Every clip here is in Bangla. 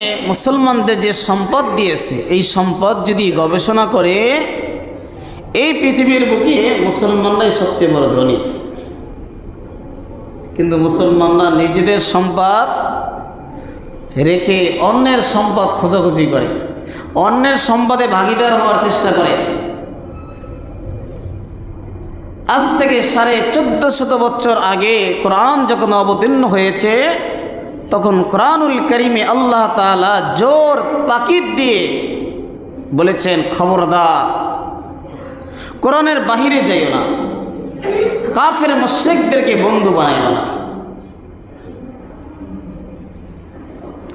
মুসলমানদের যে সম্পদ দিয়েছে, এই সম্পদ যদি গবেষণা করে, এই পৃথিবীর বুকে মুসলমানরাই সবচেয়ে বড় ধনী। কিন্তু মুসলমানরা নিজেদের সম্পদ রেখে অন্যের সম্পদ খোঁজাখুঁজি করে, অন্যের সম্পদে ভাগিদার হওয়ার চেষ্টা করে। আজ থেকে সাড়ে চোদ্দ শত বছর আগে কোরআন যখন অবতীর্ণ হয়েছে তখন কোরআনুল করিমে আল্লাহ তাআলা জোর তাকিদ দিয়ে বলেছেন, খবরদার, কোরআনের বাহিরে যাইও না। কাফের মুশ্রিকদেরকে বন্ধু বানাইও না।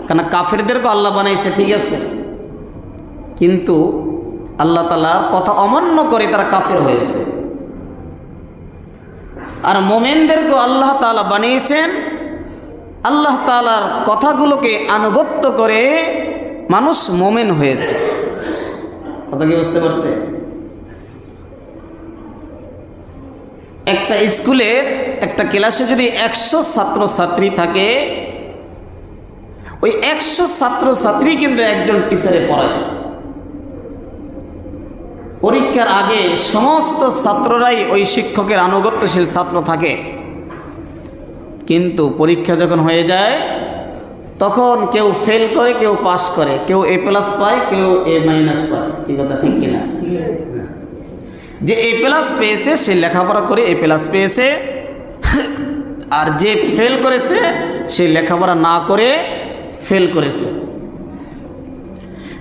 কেন কাফেরদেরকে আল্লাহ বানাইছে, ঠিক আছে। কিন্তু আল্লাহ তালার কথা অমান্য করে তারা কাফের হয়েছে। আর মোমেনদেরকেও আল্লাহ তালা বানিয়েছেন আল্লাহ তালার কথাগুলোকে আনুগত্য করে মানুষ মোমেন হয়েছে। কথা কি বুঝতে পারছে? একটা স্কুলের একটা ক্লাসে যদি একশো ছাত্রছাত্রী থাকে ওই একশো ছাত্রছাত্রী কিন্তু একজন টিচারে পড়ায়। পরীক্ষার আগে সমস্ত ছাত্ররাই ওই শিক্ষকের আনুগত্যশীল ছাত্র থাকে। কিন্তু পরীক্ষা যখন হয়ে যায়, তখন কেউ ফেল করে, কেউ পাস করে। কেউ এ প্লাস পায়, কেউ এ মাইনাস পায়। কি কথা, ঠিক কিনা? যে এ প্লাস পেয়েছে, সে লেখাপড়া করে এ প্লাস পেয়েছে, আর যে ফেল করেছে, সে লেখাপড়া না করে ফেল করেছে।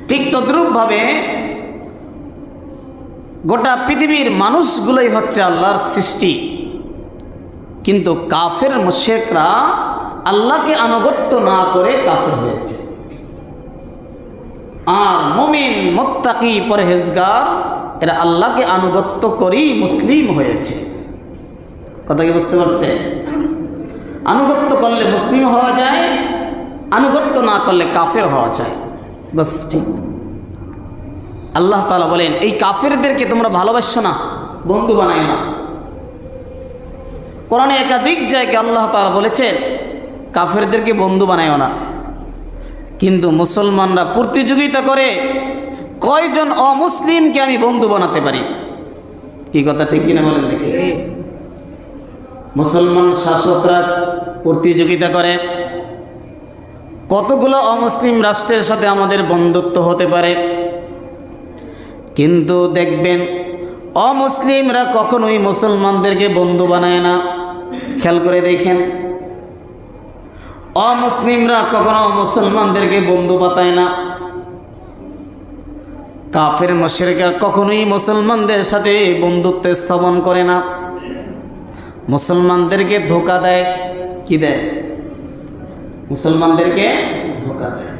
ঠিক তদ্রূপভাবে গোটা পৃথিবীর মানুষগুলোই হচ্ছে আল্লাহর সৃষ্টি। কিন্তু কাফের মুশেকরা আল্লাহকে আনুগত্য না করে কাফের হয়েছে। আর মমিন, মোত্তাকি, পরহেজগার, এরা আল্লাহকে আনুগত্য করেই মুসলিম হয়েছে। কথা কি বুঝতে পারছে আনুগত্য করলে মুসলিম হওয়া যায়, আনুগত্য না করলে কাফের হওয়া যায়। বাস ঠিক। আল্লাহ তালা বলেন, এই কাফেরদেরকে তোমরা ভালোবাসছো না, বন্ধু বানায় না। কোরআনে একাধিক জায়গায় আল্লাহ তালা বলেছেন, কাফেরদেরকে বন্ধু বানায় না। কিন্তু মুসলমানরা প্রতিযোগিতা করে কয়জন অমুসলিমকে আমি বন্ধু বানাতে পারি? কি কথা ঠিক কিনা বলেন দেখি। মুসলমান শাসকরা প্রতিযোগিতা করে, কতগুলো অমুসলিম রাষ্ট্রের সাথে আমাদের বন্ধুত্ব হতে পারে? কিন্তু দেখবেন, অমুসলিমরা কখনোই মুসলমানদেরকে বন্ধু বানায় না। খেয়াল করে দেখেন। অমুসলিমরা কখনো মুসলমানদেরকে বন্ধু পাতায় না। কাফের মশেরকা কখনোই মুসলমানদের সাথে বন্ধুত্ব স্থাপন করে না। মুসলমানদেরকে ধোকা দেয়। কি দেয়? মুসলমানদেরকে ধোকা দেয়।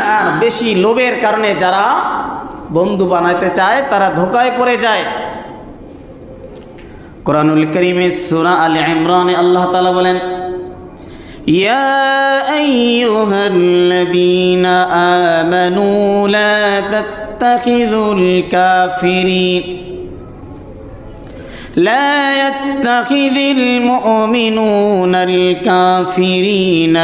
আর বেশি লোভের কারণে যারা বন্ধু বানাইতে চায়, তারা ধোকায় পড়ে যায়। কোরআনুল করিমে সুরা আল ইমরানে আল্লাহ তালা বলেন يا أيها الذين آمنوا لا تتخذوا الكافرين لا يتخذ المؤمنون الكافرين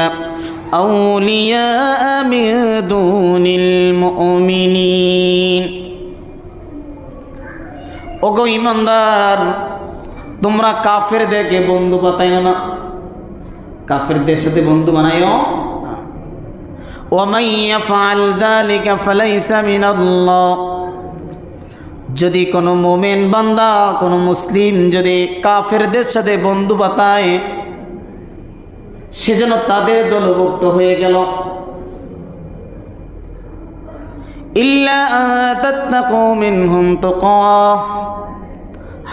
أولياء من دون المؤمنين ওগো ইমানদার তোমরা কাফের দেখে বন্ধু বাতাইও না। কাফেরদের সাথে বন্ধু বানাইও যদি কোনো মোমেন বান্দা, কোনো মুসলিম যদি কাফেরদের সাথে বন্ধু বাতায় সেজন্য তাদের দলভুক্ত হয়ে গেল। ইল্লা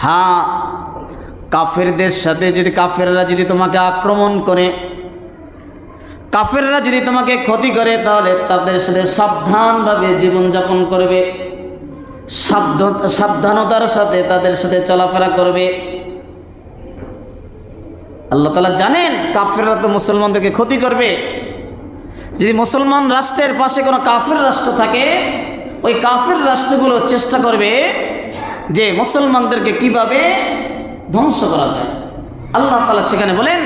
হ্যাঁ কাফেরদের সাথে যদি কাফেররা যদি তোমাকে আক্রমণ করে, কাফেররা যদি তোমাকে ক্ষতি করে, তাহলে তাদের সাথে সাবধানভাবে জীবনযাপন করবে সাবধান সাবধানতার সাথে তাদের সাথে চলাফেরা করবে। আল্লাহ তালা জানেন কাফেররা তো মুসলমানদেরকে ক্ষতি করবে। যদি মুসলমান রাষ্ট্রের পাশে কোনো কাফের রাষ্ট্র থাকে, ওই কাফের রাষ্ট্রগুলো চেষ্টা করবে যে মুসলমানদেরকে কীভাবে ধ্বংস করা যায়। আল্লাহ তালা সেখানে বলেন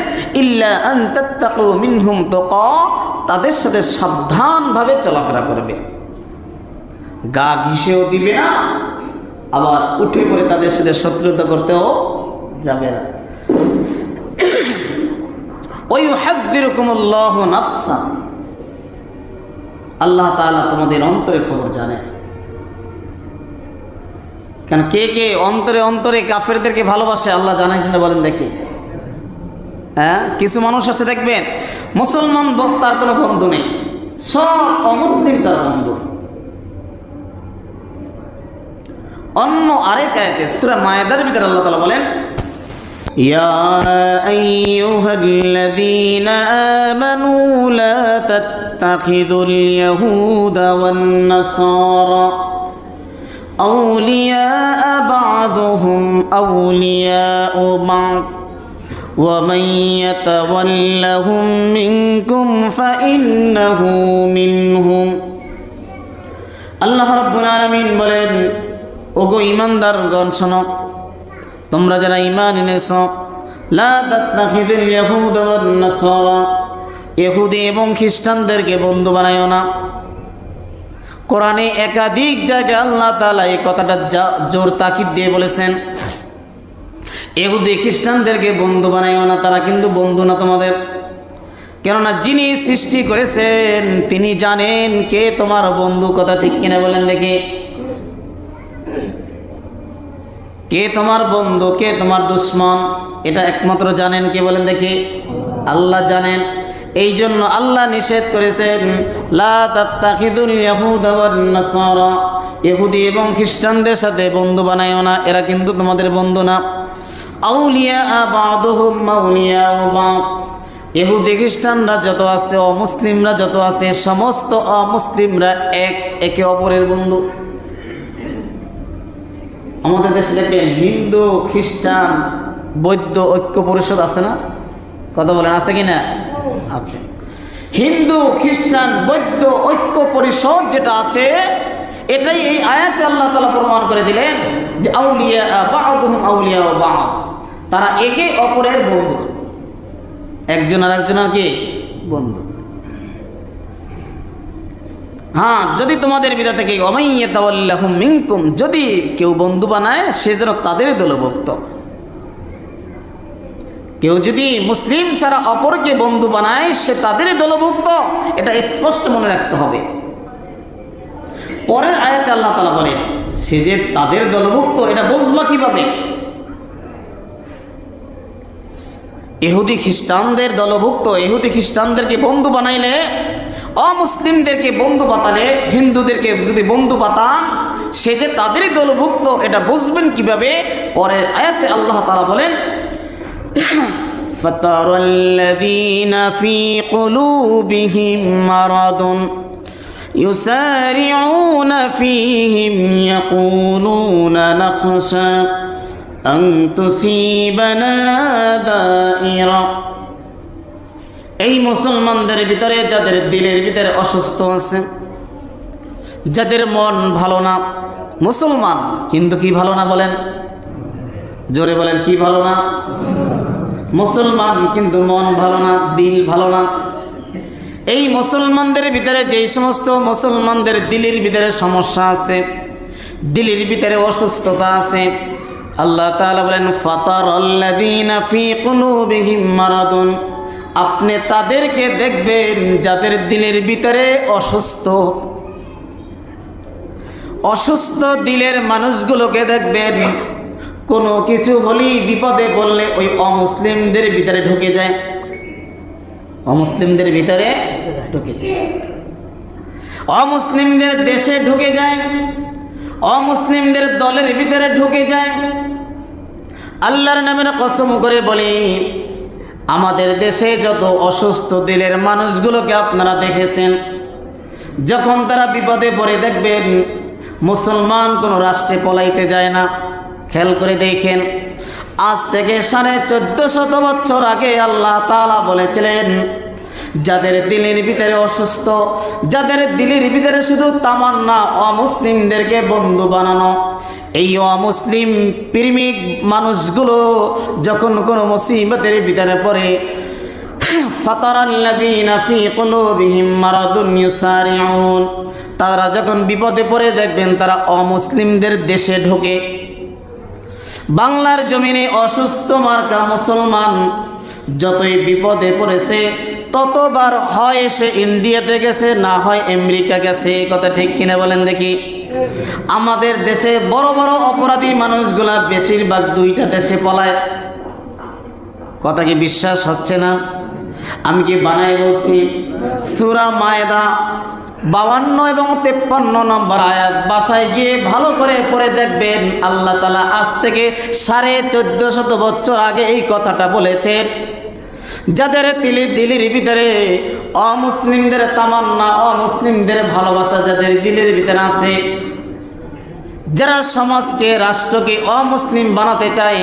মিনহুম তাদের সাথে সাবধানভাবে চলাফেরা করবে। গা ঘিসেও দিবে না, আবার উঠে পড়ে তাদের সাথে শত্রুতা করতেও যাবে না। ওই হাদ্দিরকুমুল্লাহ নাফসা। আল্লাহ তাআলা তোমাদের অন্তরে খবর জানে কেন কে কে অন্তরে অন্তরে কাফেরদেরকে ভালোবাসে আল্লাহ জানে কিনা বলেন দেখি হ্যাঁ কিছু মানুষ আছে দেখবেন মুসলমান ব- তার কোনো বন্ধু নেই সব অমুসলিম তার বন্ধু অন্য আরেক আয়াতে সূরা মায়েদার ভিতরে আল্লাহ তাআলা বলেন يا أيها الذين آمنوا لا تتخذوا اليهود والنصارى أولياء بعضهم أولياء بعض ومن يتولهم منكم فإنه منهم আল্লাহ রাব্বুল আলামিন বলেন ওগো ঈমানদারগণ শোনো তোমরা যারা ঈমান এনেছো লা তাত্তাখিযুল ইয়াহুদ ওয়ান নাসারা ইহুদি এবং খ্রিস্টানদেরকে বন্ধু বানায়ও না কোরআনে একাধিক জায়গায় আল্লাহ তালা এই কথাটা জোর তাকিদ দিয়ে বলেছেন। এহুদি খ্রিস্টানদেরকে বন্ধু বানাইও না, তারা কিন্তু বন্ধু না তোমাদের। কেননা যিনি সৃষ্টি করেছেন, তিনি জানেন কে তোমার বন্ধু, কথা ঠিক কিনা বলেন দেখি। কে তোমার বন্ধু, কে তোমার দুশ্মন, এটা একমাত্র জানেন কে বলেন দেখি। আল্লাহ জানেন। এই জন্য আল্লাহ নিষেধ করেছেন ইহুদি এবং খ্রিস্টানদের সাথে বন্ধু বানাইও না, এরা কিন্তু তোমাদের বন্ধু না। আউলিয়া বাদ ইহুদি খ্রিস্টানরা যত আছে, অমুসলিমরা যত আছে, সমস্ত অমুসলিমরা এক, একে অপরের বন্ধু। আমাদের দেশে দেখেন হিন্দু, খ্রিস্টান, বৌদ্ধ ঐক্য পরিষদ আছে না? কথা বলেন, আছে কি না আছে। হিন্দু, খ্রিস্টান, বৌদ্ধ, ঐক্য পরিষদ যেটা আছে, এটাই এই আয়াতে আল্লাহ তালা প্রমাণ করে দিলেন যে আউলিয়া আউলিয়া বা তারা একে অপরের বন্ধু। একজন আর একজন কি? বন্ধু। হ্যাঁ যদি তোমাদের বিদা থেকে অমাইয়াতাল্লাহুম মিনকুম, যদি কেউ বন্ধু বানায়, সে যেন তাদের দলভুক্ত। কেউ যদি মুসলিম ছাড়া অপরকে বন্ধু বানায়, সে তাদের দলভুক্ত। এটা স্পষ্ট মনে রাখতে হবে। পরের আয়াতে আল্লাহ তালা বলে সে যে তাদের দলভুক্ত, এটা বুঝবা কীভাবে? এহুদি খ্রিস্টানদের দলভুক্ত এহুদি খ্রিস্টানদেরকে বন্ধু বানাইলে, অমুসলিমদেরকে বন্ধু পাতালে হিন্দুদেরকে যদি বন্ধু পাতান সে যে তাদেরই দলভুক্ত, এটা বুঝবেন কীভাবে? পরের আয়াতে আল্লাহ তালা বলেন فترى الذين في قلوبهم مرض يسارعون فيهم يقولون نخشى أن تصيبنا دائرة এই মুসলমানদের ভিতরে যাদের দিলের ভিতরে অসুস্থ আছে যাদের মন ভালো না মুসলমান কিন্তু কি ভালো না বলেন জোরে বলেন কি ভালো না মুসলমান কিন্তু মন ভালো না, দিল ভালো না। এই মুসলমানদের ভিতরে যেই সমস্ত মুসলমানদের দিলের ভিতরে সমস্যা আছে, দিলের ভিতরে অসুস্থতা আছে, আল্লাহ তাআলা বলেন, ফাতার আল্লাযীনা ফী কুলুবিহিম মারাদুন। আপনি তাদেরকে দেখবেন যাদের দিলের ভিতরে অসুস্থ। অসুস্থ দিলের মানুষগুলোকে দেখবেন কোনো কিছু হলেই বিপদে পড়লে ওই অমুসলিমদের ভিতরে ঢুকে যায়। অমুসলিমদের ভিতরে ঢুকে যায়। অমুসলিমদের দেশে ঢুকে যায়। অমুসলিমদের দলের ভিতরে ঢুকে যায়। আল্লাহর নামের কসম করে বলি, আমাদের দেশে যত অসুস্থ দিলের মানুষগুলোকে আপনারা দেখেছেন, যখন তারা বিপদে পড়ে দেখবেন, মুসলমান কোনো রাষ্ট্রে পলাইতে যায় না। খেয়াল করে দেখেন। আজ থেকে সাড়ে চোদ্দ শত বছর আগে আল্লাহ তালা বলেছিলেন, যাদের দিলের ভিতরে অসুস্থ, যাদের দিলের ভিতরে শুধু তামান্না অমুসলিমদেরকে বন্ধু বানানো, এই অমুসলিম প্রেমিক মানুষগুলো যখন কোনো মুসিবতের ভিতরে পড়ে তারা যখন বিপদে পড়ে দেখবেন তারা অমুসলিমদের দেশে ঢোকে। বাংলার জমিনে অসুস্থ মার্কা মুসলমান, যতই বিপদে পড়েছে, ততবার হয় সে ইন্ডিয়াতে গেছে, না হয় আমেরিকা গেছে। এই কথা ঠিক কিনা বলেন দেখি। আমাদের দেশে বড় বড় অপরাধী মানুষগুলা বেশিরভাগ দুইটা দেশে পলায়। কথা কি বিশ্বাস হচ্ছে না? আমি কি বানাই বলছি? সুরা মায়দা বাউান্ন এবং তেপ্পান্ন নম্বর আয়াত। বাসায় গিয়ে ভালো করে পড়ে দেখবেন, আল্লাহ তালা আজ থেকে সাড়ে চোদ্দ শত বছর আগে এই কথাটা বলেছেন। যাদের তিলি দিলির ভিতরে অমুসলিমদের তামান্না, অমুসলিমদের ভালোবাসা যাদের দিলির ভিতরে আছে যারা সমাজকে, রাষ্ট্রকে অমুসলিম বানাতে চায়,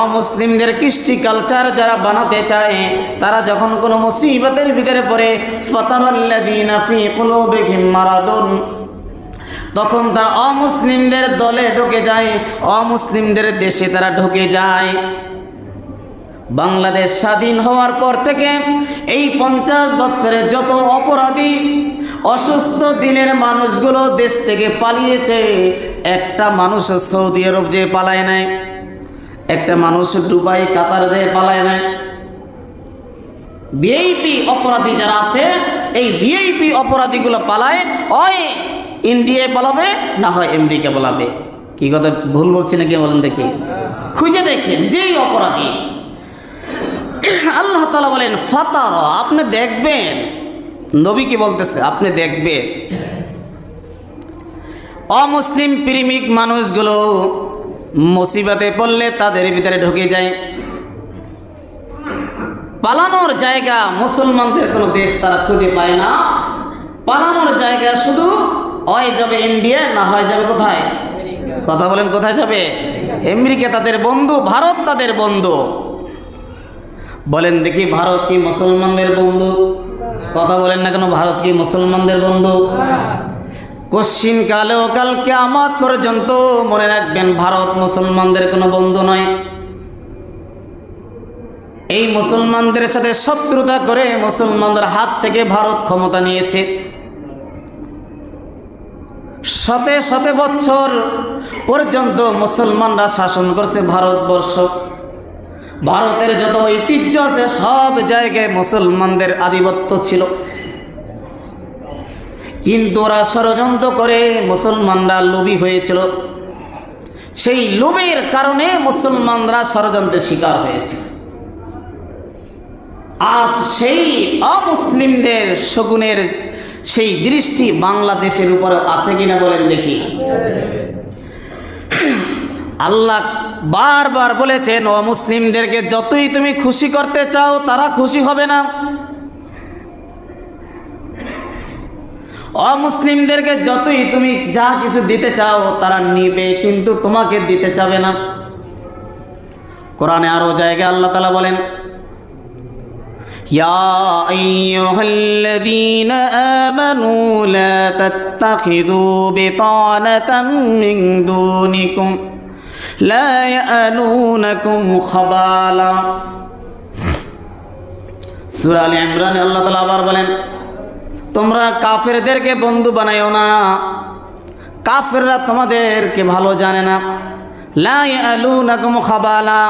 অমুসলিমদের কৃষ্টি কালচার যারা বানাতে চায়, তারা যখন কোনো মুসিবতের ভিতরে পড়ে ফতামাল্লাযীনা ফী কুলূবিহিম মারাদুন, তখন তারা অমুসলিমদের দলে ঢুকে যায়, অমুসলিমদের দেশে তারা ঢুকে যায়। বাংলাদেশ স্বাধীন হওয়ার পর থেকে এই পঞ্চাশ বছরে যত অপরাধী অসুস্থ দিনের মানুষগুলো দেশ থেকে পালিয়েছে, একটা মানুষ সৌদি আরব যে পালায় নাই, একটা মানুষ দুবাই, কাতার যে পালায় নাই। ভিআইপি অপরাধী যারা আছে, এই ভিআইপি অপরাধীগুলো পালায় হয় ইন্ডিয়ায় পালাবে, না হয় আমেরিকা পালাবে। কি কথা ভুল বলছি নাকি বলেন দেখি। খুঁজে দেখেন, যেই অপরাধী আল্লাহ তালা বলেন, ফাতার আপনি দেখবেন। নবী কি বলতেছে? আপনি দেখবেন। অমুসলিম প্রেমিক মানুষগুলো মুসিবতে পড়লে তাদের ভিতরে ঢুকে যায়। পালানোর জায়গা মুসলমানদের কোনো দেশ তারা খুঁজে পায় না। পালানোর জায়গা শুধু হয় যাবে ইন্ডিয়া, না হয় যাবে কোথায়? কথা বলেন, কোথায় যাবে? আমেরিকা তাদের বন্ধু, ভারত তাদের বন্ধু। বলেন দেখি ভারত কি মুসলমানদের বন্ধু? কথা বলেন না কেন, ভারত কি মুসলমানদের বন্ধু? কশ্চিন কালেও কালকে আমার পর্যন্ত মনে রাখবেন ভারত মুসলমানদের কোনো বন্ধু নয়। এই মুসলমানদের সাথে শত্রুতা করে মুসলমানদের হাত থেকে ভারত ক্ষমতা নিয়েছে। শতে শতে বছর পর্যন্ত মুসলমানরা শাসন করছে ভারতবর্ষ। ভারতের যত ঐতিহ্য আছে, সব জায়গায় মুসলমানদের আধিপত্য ছিল। কিন্তু ওরা ষড়যন্ত্র করে মুসলমানরা লোভী হয়েছিল। সেই লোভের কারণে মুসলমানরা ষড়যন্ত্রের শিকার হয়েছে। আজ সেই অমুসলিমদের শগুনের সেই দৃষ্টি বাংলাদেশের উপরে আছে কিনা বলেন দেখি। আল্লাহ বারবার বলেছেন ও মুসলিমদেরকে যতই তুমি খুশি করতে চাও তারা খুশি হবে না অমুসলিমদেরকে যতই তুমি যা কিছু দিতে চাও তারা নিবে কিন্তু তোমাকে দিতে চাবে না কোরআনে আরো জায়গায় আল্লাহ তালা বলেন يا أيها الذين آمنوا لا تتخذوا بطانة من دونكم لا يألونكم خبالا সুরা আলী ইমরান আল্লাহ তালা আবার বলেন তোমরা কাফেরদেরকে বন্ধু বানাইও না কাফেররা তোমাদেরকে ভালো জানে না লা ইয়ালুনাকুম খাবালা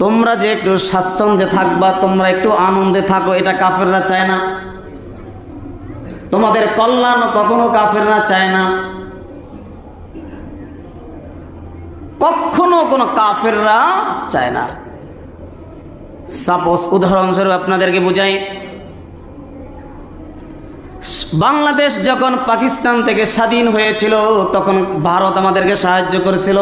তোমরা যে একটু স্বাচ্ছন্দ্যে থাকবা তোমরা একটু আনন্দে থাকো এটা কাফেররা চায় না তোমাদের কল্যাণ কখনো কাফেররা চায় না কখনো কোনো কাফেররা চায় না। সাপোজ উদাহরণস্বরূপ আপনাদেরকে বুঝাই। বাংলাদেশ যখন পাকিস্তান থেকে স্বাধীন হয়েছিল, তখন ভারত আমাদেরকে সাহায্য করেছিল।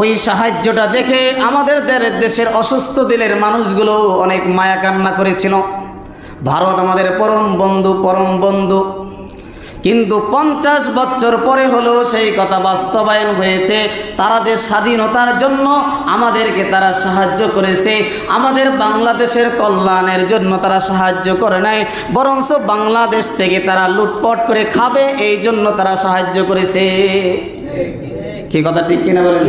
ওই সাহায্যটা দেখে আমাদের দেশের অসুস্থ দিলের মানুষগুলো অনেক মায়া কান্না করেছিল। ভারত আমাদের পরম বন্ধু পরম বন্ধু। কিন্তু পঞ্চাশ বছর পরে হলেও সেই কথা বাস্তবায়ন হয়েছে। তারা যে স্বাধীনতার জন্য আমাদেরকে তারা সাহায্য করেছে, আমাদের বাংলাদেশের কল্যাণের জন্য তারা সাহায্য করে নাই, বরঞ্চ বাংলাদেশ থেকে তারা লুটপট করে খাবে, এই জন্য তারা সাহায্য করেছে। কি কথা ঠিক কিনা বলেন?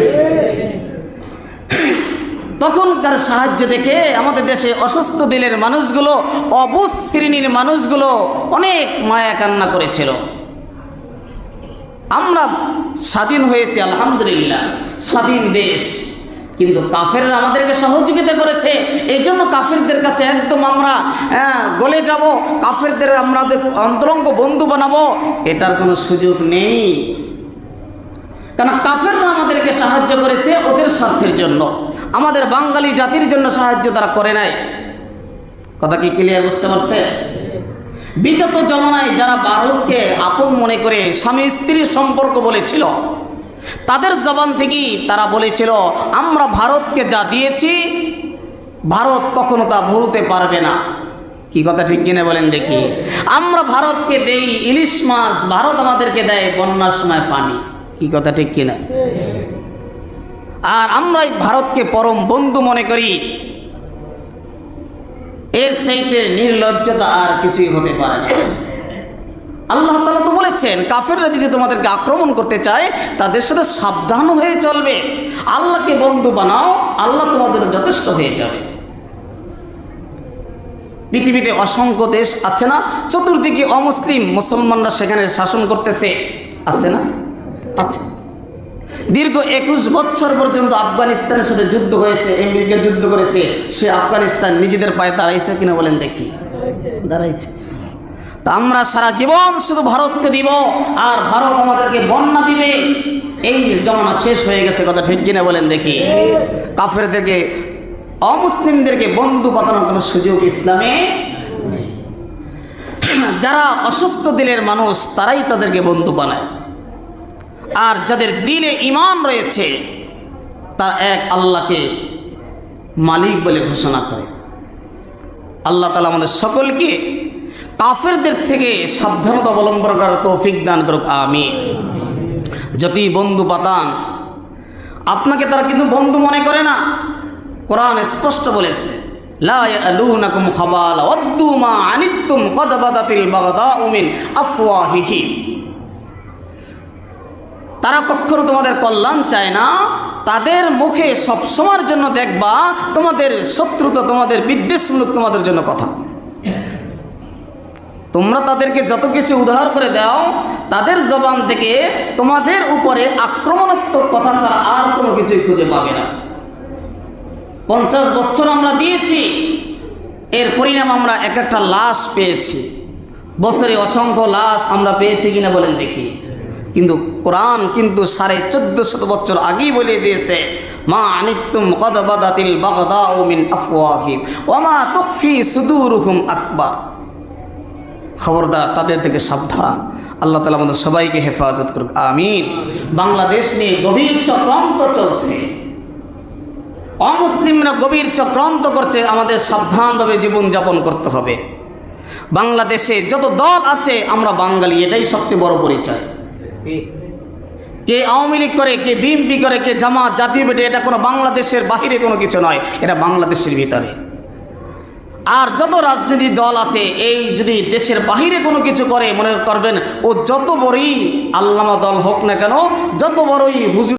তখনকার সাহায্য দেখে আমাদের দেশে অসুস্থ দিলের মানুষগুলো অবুজ শ্রেণির মানুষগুলো অনেক মায়া কান্না করেছিল। আমরা স্বাধীন হয়েছি আলহামদুলিল্লাহ স্বাধীন দেশ। কিন্তু কাফেররা আমাদেরকে সহযোগিতা করেছে। এই জন্য কাফেরদের কাছে একদম আমরা হ্যাঁ, গলে যাব। কাফেরদের আমাদের অন্তরঙ্গ বন্ধু বানাবো এটার কোনো সুযোগ নেই। কারণ আমাদেরকে সাহায্য করেছে ওদের স্বার্থের জন্য। আমাদের বাঙালি জাতির জন্য সাহায্য তারা করে নাই। কথা কি ক্লিয়ার বুঝতে পারছে বিগত জমানায় যারা ভারতকে আপন মনে করে স্বামী স্ত্রীর সম্পর্ক বলেছিল, তাদের জবান থেকেই তারা বলেছিল, আমরা ভারতকে যা দিয়েছি, ভারত কখনো তা ভুলতে পারবে না। কি কথা ঠিক কিনে বলেন দেখি। আমরা ভারতকে দেই, ইলিশ মাছ, ভারত আমাদেরকে দেয় বন্যার সময় পানি। কি কথা ঠিক কিনা? আর আমরাই ভারতকে পরম বন্ধু মনে করি। এর চাইতে নির্লজ্জতা আর কিছুই হতে পারে আল্লাহ তালা তো বলেছেন, কাফেররা যদি তোমাদেরকে আক্রমণ করতে চায়, তাদের সাথে সাবধান হয়ে চলবে। আল্লাহকে বন্ধু বানাও, আল্লাহ তোমার জন্য যথেষ্ট হয়ে যাবে। পৃথিবীতে অসংখ্য দেশ আছে না, চতুর্দিকে অমুসলিম মুসলমানরা সেখানে শাসন করতেছে। আছে না? আছে। দীর্ঘ একুশ বছর পর্যন্ত আফগানিস্তানের সাথে যুদ্ধ হয়েছে, আমেরিকা যুদ্ধ করেছে, সে আফগানিস্তান নিজেদের পায়ে দাঁড়াইছে কিনা বলেন দেখি। দাঁড়াইছে। তা আমরা সারা জীবন শুধু ভারতকে দিব, আর ভারত আমাদেরকে বন্যা দিবে। এই জমানা শেষ হয়ে গেছে, কথা ঠিক কিনা বলেন দেখি। কাফেরদেরকে, অমুসলিমদেরকে বন্ধু পাতানোর কোনো সুযোগ ইসলামে যারা অসুস্থ দিলের মানুষ, তারাই তাদেরকে বন্ধু বানায়। আর যাদের দিনে ইমান রয়েছে, তার এক আল্লাহকে মালিক বলে ঘোষণা করে। আল্লাহ তালা আমাদের সকলকে কাফেরদের থেকে সাবধানতা অবলম্বন করার তৌফিক দান করুক আমি যতই বন্ধু পাতান আপনাকে তারা কিন্তু বন্ধু মনে করে না, কোরআন স্পষ্ট বলেছে, লা ইয়ালুনাকুম খাবালা, ওয়াদ্দু মা আনিত্তুম কদ বাদাতিল বাগদাউ আফওয়াহিহিম। তারা কখনো তোমাদের কল্যাণ চায় না। তাদের মুখে সবসময়ের জন্য দেখবা তোমাদের শত্রুতা, তোমাদের বিদ্বেষমূলক তোমাদের জন্য কথা। তোমরা তাদেরকে যত কিছু উদ্ধার করে দাও, তাদের জবান থেকে তোমাদের উপরে আক্রমণাত্মক কথা ছাড়া আর কোনো কিছুই খুঁজে পাবে না। পঞ্চাশ বছর আমরা দিয়েছি, এর পরিণাম আমরা এক একটা লাশ পেয়েছি। বছরে অসংখ্য লাশ আমরা পেয়েছি কিনা বলেন দেখি। কিন্তু কোরআন কিন্তু সাড়ে চোদ্দ শত বছর আগেই বলে দিয়েছে, মা আনিতুম কদ বাদাতিল বাগদাউ মিন আফওয়াহিম ওমা তুখফি সুদুরুহুম আকবার। খবরদার, তাদের থেকে সাবধান। আল্লাহ তালা আমাদের সবাইকে হেফাজত করুক, আমিন। বাংলাদেশ নিয়ে গভীর চক্রান্ত চলছে। অমুসলিমরা গভীর চক্রান্ত করছে, আমাদের সাবধানভাবে জীবনযাপন করতে হবে। বাংলাদেশে যত দল আছে, আমরা বাঙালি, এটাই সবচেয়ে বড় পরিচয়। কে আওয়ামী লীগ করে, কে বিএনপি করে, কে জামাত, জাতীয় পেটে এটা কোনো বাংলাদেশের বাহিরে কোনো কিছু নয়, এটা বাংলাদেশের ভিতরে। আর যত রাজনীতি দল আছে, এই যদি দেশের বাহিরে কোনো কিছু করে, মনে করবেন, ও যত বড়ই আল্লামা দল হোক না কেন, যত বড়ই হুজুর